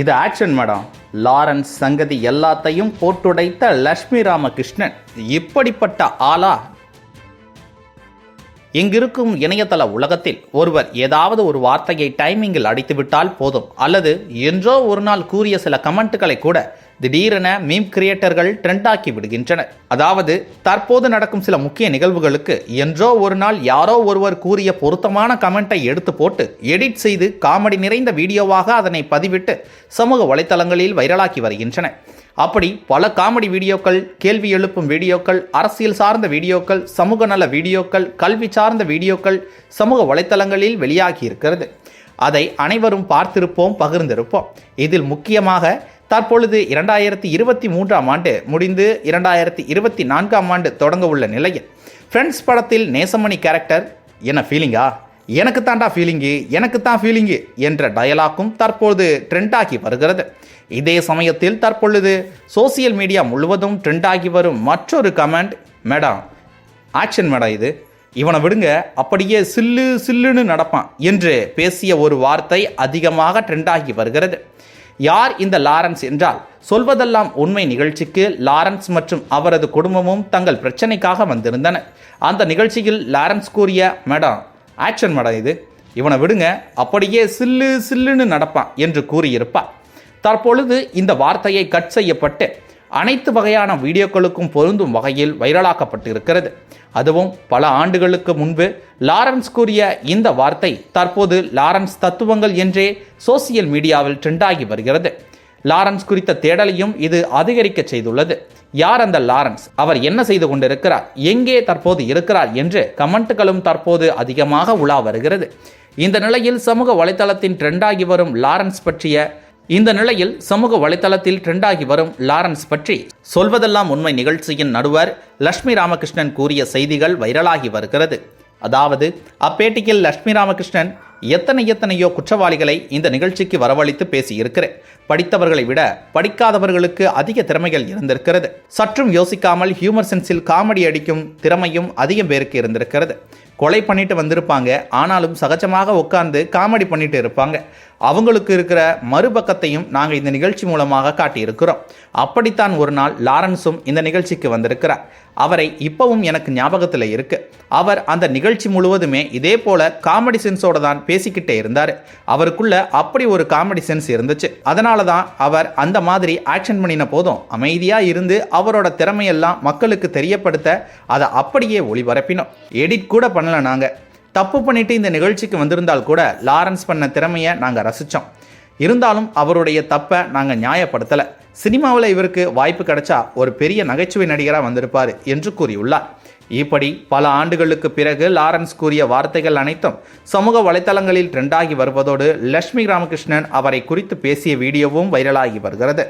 இது action madam. Lawrence சங்கதி எல்லாத்தையும் போட்டுடைத்த லக்ஷ்மி ராமகிருஷ்ணன். இப்படிப்பட்ட ஆளா இங்கிருக்கும் இணையதள உலகத்தில் ஒருவர் ஏதாவது ஒரு வார்த்தையை டைமிங்கில் அடித்துவிட்டால் போதும். அல்லது என்றோ ஒரு நாள் கூறிய சில கமெண்ட்டுகளை கூட திடீரென மீம் கிரியேட்டர்கள் ட்ரெண்டாக்கி விடுகின்றனர். அதாவது தற்போது நடக்கும் சில முக்கிய நிகழ்வுகளுக்கு என்றோ ஒரு நாள் யாரோ ஒருவர் கூறிய பொருத்தமான கமெண்ட்டை எடுத்து போட்டு எடிட் செய்து காமெடி நிறைந்த வீடியோவாக அதனை பதிவிட்டு சமூக வலைத்தளங்களில் வைரலாக்கி வருகின்றனர். அப்படி பல காமெடி வீடியோக்கள் கேள்வி எழுப்பும் வீடியோக்கள் அரசியல் சார்ந்த வீடியோக்கள் சமூக நல வீடியோக்கள் கல்வி சார்ந்த வீடியோக்கள் சமூக வலைத்தளங்களில் வெளியாகி இருக்கிறது. அதை அனைவரும் பார்த்திருப்போம் பகிர்ந்திருப்போம். இதில் முக்கியமாக தற்பொழுது இரண்டாயிரத்தி இருபத்தி மூன்றாம் ஆண்டு முடிந்து இரண்டாயிரத்தி இருபத்தி நான்காம் ஆண்டு தொடங்க உள்ள நிலையில் ஃப்ரெண்ட்ஸ் படத்தில் நேசமணி கேரக்டர் என்ன ஃபீலிங்கா எனக்கு தாண்டா ஃபீலிங்கு எனக்கு தான் ஃபீலிங்கு என்ற டயலாக்கும் தற்பொழுது ட்ரெண்டாகி வருகிறது. இதே சமயத்தில் தற்பொழுது சோசியல் மீடியா முழுவதும் ட்ரெண்டாகி வரும் மற்றொரு கமெண்ட் மேடம் ஆக்ஷன் மேடம் இது. இவனை விடுங்க அப்படியே சில்லு சில்லுன்னு நடப்பான் என்று பேசிய ஒரு வார்த்தை அதிகமாக ட்ரெண்டாகி வருகிறது. யார் இந்த லாரன்ஸ் என்றால் சொல்வதெல்லாம் உண்மை நிகழ்ச்சிக்கு லாரன்ஸ் மற்றும் அவரது குடும்பமும் தங்கள் பிரச்சனைக்காக வந்திருந்தன. அந்த நிகழ்ச்சியில் லாரன்ஸ் கூறிய மேடம் ஆக்ஷன் மேடம் இது. இவனை விடுங்க. அப்படியே சில்லு சில்லுன்னு நடப்பான் என்று கூறியிருப்பார். தற்பொழுது இந்த வார்த்தையை கட் செய்யப்பட்டு அனைத்து வகையான வீடியோக்களுக்கும் பொருந்தும் வகையில் வைரலாக்கப்பட்டு இருக்கிறது அதுவும் பல ஆண்டுகளுக்கு முன்பு லாரன்ஸ் கூறிய இந்த வார்த்தை தற்போது லாரன்ஸ் தத்துவங்கள் என்றே சோசியல் மீடியாவில் ட்ரெண்டாகி வருகிறது. லாரன்ஸ் குறித்த தேடலையும் இது அதிகரிக்க செய்துள்ளது. யார் அந்த லாரன்ஸ்? அவர் என்ன செய்து கொண்டிருக்கிறார்? எங்கே தற்போது இருக்கிறார்? என்று கமெண்ட்டுகளும் தற்போது அதிகமாக உலா வருகிறது. இந்த நிலையில் சமூக வலைதளத்தின் ட்ரெண்டாகி வரும் லாரன்ஸ் பற்றிய இந்த நிலையில் சமூக வலைதளத்தில் ட்ரெண்டாகி வரும் லாரன்ஸ் பற்றி சொல்வதெல்லாம் உண்மை நிகழ்ச்சியின் நடுவர் லட்சுமி ராமகிருஷ்ணன் கூறிய செய்திகள் வைரலாகி வருகிறது. அதாவது அப்பேட்டியில் லட்சுமி ராமகிருஷ்ணன் எத்தனை எத்தனையோ குற்றவாளிகளை இந்த நிகழ்ச்சிக்கு வரவழைத்து பேசியிருக்கிறேன். படித்தவர்களை விட படிக்காதவர்களுக்கு அதிக திறமைகள் இருந்திருக்கிறது. சற்றும் யோசிக்காமல் ஹியூமர் சென்ஸில் காமெடி அடிக்கும் திறமையும் அதிகம் பேருக்கு இருந்திருக்கிறது. கொலை பண்ணிட்டு வந்திருப்பாங்க. ஆனாலும் சகஜமாக உட்கார்ந்து காமெடி பண்ணிட்டு இருப்பாங்க. அவங்களுக்கு இருக்கிற மறுபக்கத்தையும் நாங்கள் இந்த நிகழ்ச்சி மூலமாக காட்டியிருக்கிறோம். அப்படித்தான் ஒரு நாள் லாரன்ஸும் இந்த நிகழ்ச்சிக்கு வந்திருக்கிறார். அவரை இப்பவும் எனக்கு ஞாபகத்தில் இருக்கு. அவர் அந்த நிகழ்ச்சி முழுவதுமே இதே போல காமெடி சென்ஸோட தான் பேசிக்கிட்டே இருந்தார். அவருக்குள்ள அப்படி ஒரு காமெடி சென்ஸ் இருந்துச்சு. அதனால தான் அவர் அந்த மாதிரி ஆக்ஷன் பண்ணின போதும் அமைதியாக இருந்து அவரோட திறமையெல்லாம் மக்களுக்கு தெரியப்படுத்த அதை அப்படியே ஒளிபரப்பினோம். எடிட் கூட பண்ணல நாங்கள் தப்பு பண்ணிட்டு இந்த நிகழ்ச்சிக்கு வந்திருந்தால் கூட லாரன்ஸ் பண்ண திறமையை நாங்கள் ரசித்தோம் இருந்தாலும் அவருடைய தப்பை நாங்கள் நியாயப்படுத்தலை. சினிமாவில் இவருக்கு வாய்ப்பு கிடைச்சா ஒரு பெரிய நகைச்சுவை நடிகராக வந்திருப்பார் என்று கூறியுள்ளார். இப்படி பல ஆண்டுகளுக்கு பிறகு லாரன்ஸ் கூறிய வார்த்தைகள் அனைத்தும் சமூக வலைத்தளங்களில் ட்ரெண்டாகி வருவதோடு லட்சுமி ராமகிருஷ்ணன் அவரை குறித்து பேசிய வீடியோவும் வைரலாகி வருகிறது.